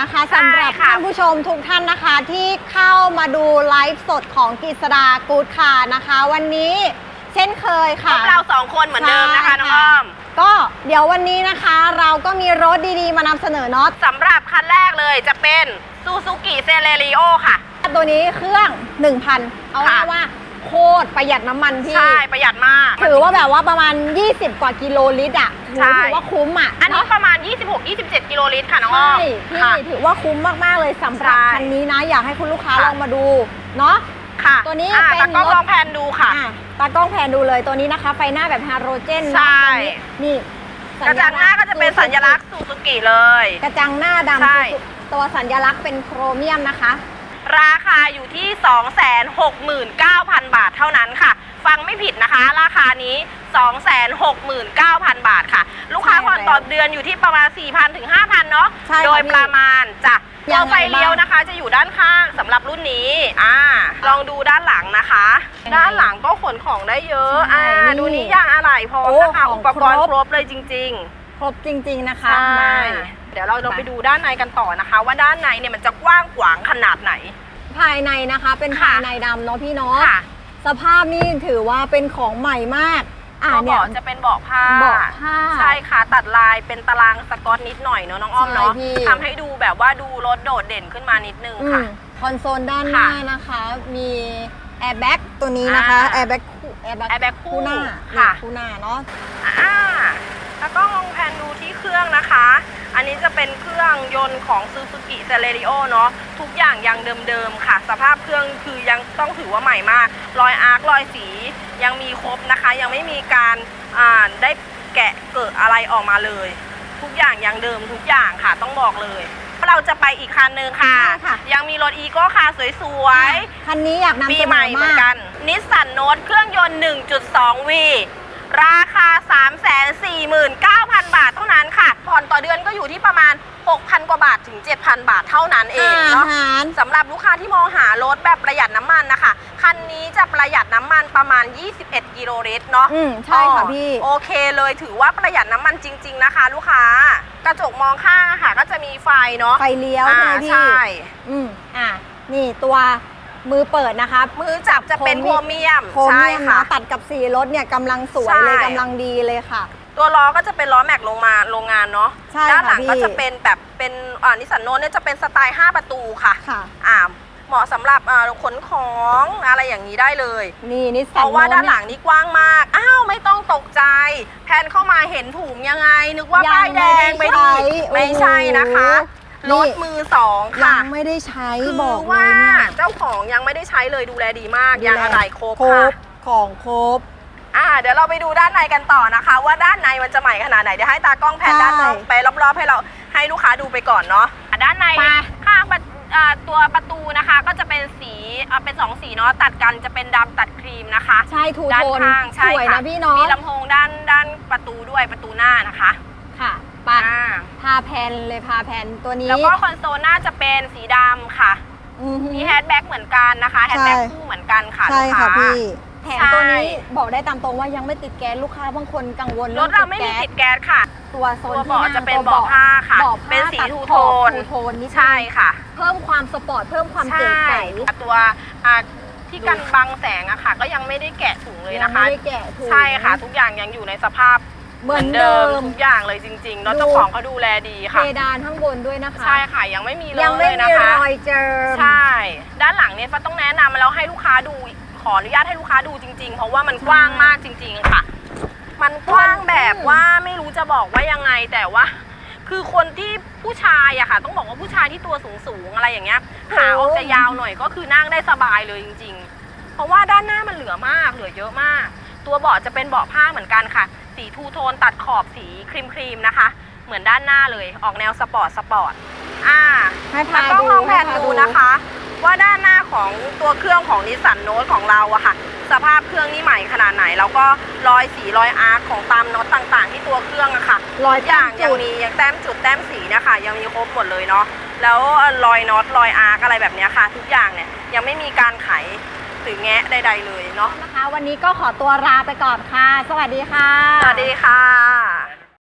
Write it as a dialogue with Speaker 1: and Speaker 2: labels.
Speaker 1: นะคะสำหรับ
Speaker 2: ใช่ค่ะ
Speaker 1: ท่านผู้ชมทุกท่านนะคะที่เข้ามาดูไลฟ์สดของกฤษดากูดคาร์นะคะ วันนี้เช่นเคย
Speaker 2: พ
Speaker 1: ค่ะ
Speaker 2: บเราสองคนเหมือนเดิมนะคะ
Speaker 1: ใช่
Speaker 2: น้องอ้อม
Speaker 1: ก็เดี๋ยววันนี้นะคะ เราก็มีรถดีๆ มานำเสนอเนาะ
Speaker 2: สำหรับคันแรกเลยจะเป็นซูซูกิเซเลริโอค่ะ
Speaker 1: ตัวนี้เครื่อง 1,000 เอา
Speaker 2: ค่ะ
Speaker 1: ง่ายว่าโคตรประหยัดน้ำมันพี่
Speaker 2: ใช่ประหยัดมาก
Speaker 1: ถือว่าแบบว่าประมาณ 20 กว่ากิโลลิตรอะ
Speaker 2: ใช่
Speaker 1: ถือว่าคุ้มอะ
Speaker 2: อันนี้
Speaker 1: เาะ
Speaker 2: ประมาณ 26-27 กิโลลิตรค่ะน้องอ้อ
Speaker 1: ใช่
Speaker 2: ม
Speaker 1: พี่
Speaker 2: ค่ะ
Speaker 1: ถือว่าคุ้มมากๆเลยสำหรับ
Speaker 2: ใช่
Speaker 1: คันนี้นะ อยากให้คุณลูกค้า
Speaker 2: ค่ะ
Speaker 1: ลองมาดูเนาะ
Speaker 2: ค่ะ
Speaker 1: ตัวนี้
Speaker 2: อ่า
Speaker 1: เป็น
Speaker 2: ตากล้อง
Speaker 1: รถ
Speaker 2: ลองแพนดูค่ะ
Speaker 1: อะตากล้องแพนดูเลยตัวนี้นะคะ ไฟหน้าแบบฮาโลเจน
Speaker 2: ใช่
Speaker 1: เนาะตัวนี้นี่
Speaker 2: กระจังหน้าก็จะเป็นสัญลักษณ์ซูซูกิเลย
Speaker 1: กระจังหน้าดำ
Speaker 2: ใช่
Speaker 1: ตัวสัญลักษณ์เป็นโครเมียมนะคะ
Speaker 2: ราคาอยู่ที่ 269,000 บาทเท่านั้นค่ะ ฟังไม่ผิดนะคะ ราคานี้ 269,000 บาทค่ะ ลูกค้า
Speaker 1: ใช่
Speaker 2: ผ่อนต่อเดือนอยู่ที่ประมาณ 4,000ถึง5,000 เนาะ
Speaker 1: ใช่ค่ะ
Speaker 2: โดย
Speaker 1: พี่
Speaker 2: ประมาณจ้ะ
Speaker 1: ยั
Speaker 2: ตัว
Speaker 1: งไง
Speaker 2: ไฟเลี้ยว
Speaker 1: บ้าง
Speaker 2: นะคะ จะอยู่ด้านข้างสำหรับรุ่นนี้อ่าลองดูด้านหลังนะคะ
Speaker 1: ยังไง
Speaker 2: ด้านหลังก็ขนของได้เยอะ
Speaker 1: ใช่
Speaker 2: อ่า
Speaker 1: นี่
Speaker 2: ดูนี้ยางอะไหล่พร้อม
Speaker 1: โอ้
Speaker 2: นะคะ
Speaker 1: ของ
Speaker 2: อุปกรณ์
Speaker 1: ครบ
Speaker 2: ครบเลยจริง ๆ
Speaker 1: ครบจริง ๆ นะ
Speaker 2: ใช่
Speaker 1: คะมา
Speaker 2: เดี๋ยวเราเราไปดูด้านในกันต่อนะคะ ว่าด้านในเนี่ยมันจะกว้างขวางขนาดไหน
Speaker 1: ภายในนะคะเป็น
Speaker 2: ค่ะ
Speaker 1: ภายในดำเนาะพี่เนาะ
Speaker 2: ค่ะ
Speaker 1: สภาพนี่ถือว่าเป็นของใหม่มาก อ่า
Speaker 2: ตัว
Speaker 1: เนี่
Speaker 2: เบายะจะเป็นเบาะผ้า
Speaker 1: เบาะผ้า
Speaker 2: ใช่ค่ะตัดลายเป็นตารางสกอตนิดหน่อยเนาะน้องอ้อมเนาะ
Speaker 1: ใช่พี่
Speaker 2: ทำให้ดูแบบว่าดูรถโดดเด่นขึ้นมานิดนึง
Speaker 1: อื
Speaker 2: ค่ะ
Speaker 1: มคอนโซลด้านหน้า
Speaker 2: ค่ะ
Speaker 1: นะคะ มีแอร์แบ็กตัวนี้นะคะ
Speaker 2: อ่า
Speaker 1: แอร์แบ็กคู่แอร์แบ็ก
Speaker 2: airbag คู่
Speaker 1: หน้า
Speaker 2: ค่ะ
Speaker 1: คู่หน้าเนาะ
Speaker 2: อ่าแล้วก็ลองแพนดูที่เครื่องนะคะ อันนี้จะเป็นเค รื่องยนต์ของซูซูกิเซเลริโอเนาะทุกอย่างยังเดิมๆค่ะ สภาพเครื่องคือยังต้องถือว่าใหม่มาก รอยอาร์ครอยสียังมีครบนะคะ ยังไม่มีการได้แกะเกิดอะไรออกมาเลย ทุกอย่างยังเดิมทุกอย่างค่ะต้องบอกเลยเราจะไปอีกคันหนึ่งค่ะ ยังมีรถอีโก้ค่ะสวยๆ
Speaker 1: คันนี้อยากนำเสนอมากปี
Speaker 2: ใหม่เหมือ
Speaker 1: นกั
Speaker 2: นนิสสันโนตเครื่องยนต์ 1.2V ราคา 3 4 9 0 0 0 7,000 บาทเท่านั้นเอง
Speaker 1: อา
Speaker 2: เนาะ
Speaker 1: หาร
Speaker 2: สำหรับลูกค้าที่มองหารถแบบประหยัดน้ำมันนะคะ คันนี้จะประหยัดน้ำมันประมาณ 21 กิโลลิตรเนาะ
Speaker 1: อืมใช่ค่ะ
Speaker 2: อ๋อ
Speaker 1: พี่
Speaker 2: โอเคเลยถือว่าประหยัดน้ำมันจริง ๆ นะคะ ลูกค้ากระจกมองข้างอะค่ะ ก็จะมีไฟเนาะ
Speaker 1: ไฟเลี้ยว
Speaker 2: อ่า
Speaker 1: ใช่ไหมพี่
Speaker 2: ใช่
Speaker 1: อืมอะนี่ตัวมือเปิดนะคะ
Speaker 2: มือจับจะเป็นโครเมียม
Speaker 1: โคร
Speaker 2: ใช่
Speaker 1: เมียม
Speaker 2: ค่ะ
Speaker 1: นะตัดกับสีรถเนี่ยกำลังสวยเลย
Speaker 2: ใช่
Speaker 1: กำลังดีเลยค่ะ
Speaker 2: ตัวล้อก็จะเป็นล้อแม็กลงมาโรงงานเนาะ
Speaker 1: ใช่
Speaker 2: ด้านหลัง
Speaker 1: ค่ะพี่
Speaker 2: ก็จะเป็นแบบเป็นอ่านิสสันโนเนี่ยจะเป็นสไตล์ 5 ประตูค่ะ
Speaker 1: ค่ะ
Speaker 2: อ่าเหมาะสำหรับอ่าขนของอะไรอย่างนี้ได้เลย
Speaker 1: นี่นิส
Speaker 2: เพ
Speaker 1: สัน
Speaker 2: ราะว่าด้านหลังนี่กว้างมาก อ้าว ไม่ต้องตกใจ แพนเข้ามาเห็นถุงยังไง นึกว่าป้ายแดงไปดีไม่ใช่นะคะ รถมือสอง
Speaker 1: ยั
Speaker 2: ค่ะ
Speaker 1: งไม่ได้ใช้
Speaker 2: คือ
Speaker 1: บอกเล
Speaker 2: ว่าย
Speaker 1: เนี่ย
Speaker 2: เจ้าของยังไม่ได้ใช้เลยดูแลดีมาก
Speaker 1: ดูแล
Speaker 2: ยางอะไรครบ
Speaker 1: คร
Speaker 2: ค่ะ
Speaker 1: บของครบ
Speaker 2: อ่าเดี๋ยวเราไปดูด้านในกันต่อนะคะ ว่าด้านในมันจะใหม่ขนาดไหนเดี๋ยวให้ตากล้องแพน
Speaker 1: ใช่
Speaker 2: ด้านนอกไปรอบๆให้เราให้ลูกค้าดูไปก่อนเนาะอะด้านใน
Speaker 1: ไป
Speaker 2: ข้างประอ่าตัวประตูนะคะก็จะเป็นสีอ่าเป็นสองสีเนาะตัดกันจะเป็นดำตัดครีมนะคะ
Speaker 1: ใช่ทู
Speaker 2: ด้า
Speaker 1: โท
Speaker 2: น
Speaker 1: น
Speaker 2: ข้างใช่
Speaker 1: สวย
Speaker 2: ค่ะ
Speaker 1: นะพี่เน้อง
Speaker 2: มีลำโพงด้านด้านประตูด้วยประตูหน้านะคะ
Speaker 1: ค่ะไป
Speaker 2: อ่า
Speaker 1: พาแพนเลยพาแพนตัวนี้
Speaker 2: แล้วก็คอนโซลหน้าจะเป็นสีดำค่ะ
Speaker 1: อือหือ
Speaker 2: มีแฮนด์แบ็กเหมือนกันนะคะแฮนด์แบ็ก
Speaker 1: ใช่
Speaker 2: คู่เหมือนกันค่ะ
Speaker 1: ใช่
Speaker 2: ลูก
Speaker 1: ค่ะ
Speaker 2: ค้า
Speaker 1: พี่แถม
Speaker 2: ใช่
Speaker 1: ตัวนี้บอกได้ตามตรงว่ายังไม่ติดแก๊สลูกค้าบางคนกังวล
Speaker 2: รถเราไม่มีติดแก๊สค่ะ
Speaker 1: ตัวโซน
Speaker 2: ตัว
Speaker 1: ที่
Speaker 2: เบาะ
Speaker 1: นั่ง
Speaker 2: จะเป็น
Speaker 1: ตัว
Speaker 2: เบาะผ้าค่ะ
Speaker 1: เบาะผ้า
Speaker 2: เป็นสี
Speaker 1: ตัด
Speaker 2: ทู
Speaker 1: ข
Speaker 2: โท
Speaker 1: อบ
Speaker 2: น
Speaker 1: ทูโทนนิดนึง
Speaker 2: ใช่ค่ะ
Speaker 1: เพิ่มความสปอร์ตเพิ่มความเก๋
Speaker 2: ใช่
Speaker 1: ไก่
Speaker 2: ตัวอ่าที่กันบังแสงอะค่ะ ก็ยังไม่ได้แกะถุงเลย
Speaker 1: ยัง
Speaker 2: นะคะ
Speaker 1: ไม่ได้แกะถูก
Speaker 2: ใช่ค่ะ ทุกอย่างยังอยู่ในสภาพ
Speaker 1: เหมือนเดิม
Speaker 2: ทุกอย่างเลยจริงๆแล้ว
Speaker 1: ดู
Speaker 2: เจ้าของเขาดูแลดี
Speaker 1: เพ
Speaker 2: ค่ะ
Speaker 1: ดานข้างบนด้วยนะคะ
Speaker 2: ใช่ค่ะยังไม่มีเล
Speaker 1: ยังไม่
Speaker 2: ยนะ
Speaker 1: มี
Speaker 2: คะ
Speaker 1: รอยเจิม
Speaker 2: ใช่ ด้านหลังเนี่ยฟ้าต้องแนะนำแล้วให้ลูกค้าดู ขออนุญาตให้ลูกค้าดูจริง ๆ เพราะว่ามันกว้างมากจริง ๆ ค่ะ มันกว้างแบบว่าไม่รู้จะบอกว่ายังไงแต่ว่า คือคนที่ผู้ชายอะค่ะ ต้องบอกว่าผู้ชายที่ตัวสูงๆอะไรอย่างเงี้ยขาออกจะยาวหน่อยก็คือนั่งได้สบายเลยจริง ๆ เพราะว่าด้านหน้ามันเหลือมากเหลือเยอะมาก ตัวเบาะจะเป็นเบาะผ้าเหมือนกันค่ะ สีทูโทนตัดขอบสีครีมครีมๆนะคะ เหมือนด้านหน้าเลย ออกแนวสปอร์ตสปอร์ตอ่า
Speaker 1: ให้พา
Speaker 2: แล้วก็
Speaker 1: ดู
Speaker 2: ลองแผน
Speaker 1: ให้พา
Speaker 2: ดูนะคะ ว่าด้านหน้าของตัวเครื่องของนิสสันโน e ของเราอะค่ะ สภาพเครื่องนี่ใหม่ขนาดไหน แล้วก็รอยสีรอยอาร์คของตามน็อตต่างๆ ที่ตัวเครื่องอะค่ะ
Speaker 1: รอย
Speaker 2: ทุกอย่าง
Speaker 1: จุ
Speaker 2: ยัง
Speaker 1: ด
Speaker 2: มียังแต้มจุดแต้มสีเนะคะยังมีครบหมดเลยเนาะแล้วรอยน็อตรอยอาร์คอะไรแบบเนี้ยค่ะ ทุกอย่างเนี่ยยังไม่มีการไขหรือแงะใดๆเลยเนาะ
Speaker 1: นะคะ วันนี้ก็ขอตัวลาไปก่อนค่ะ สวัสดีค่ะ
Speaker 2: สวัสดีค่ะ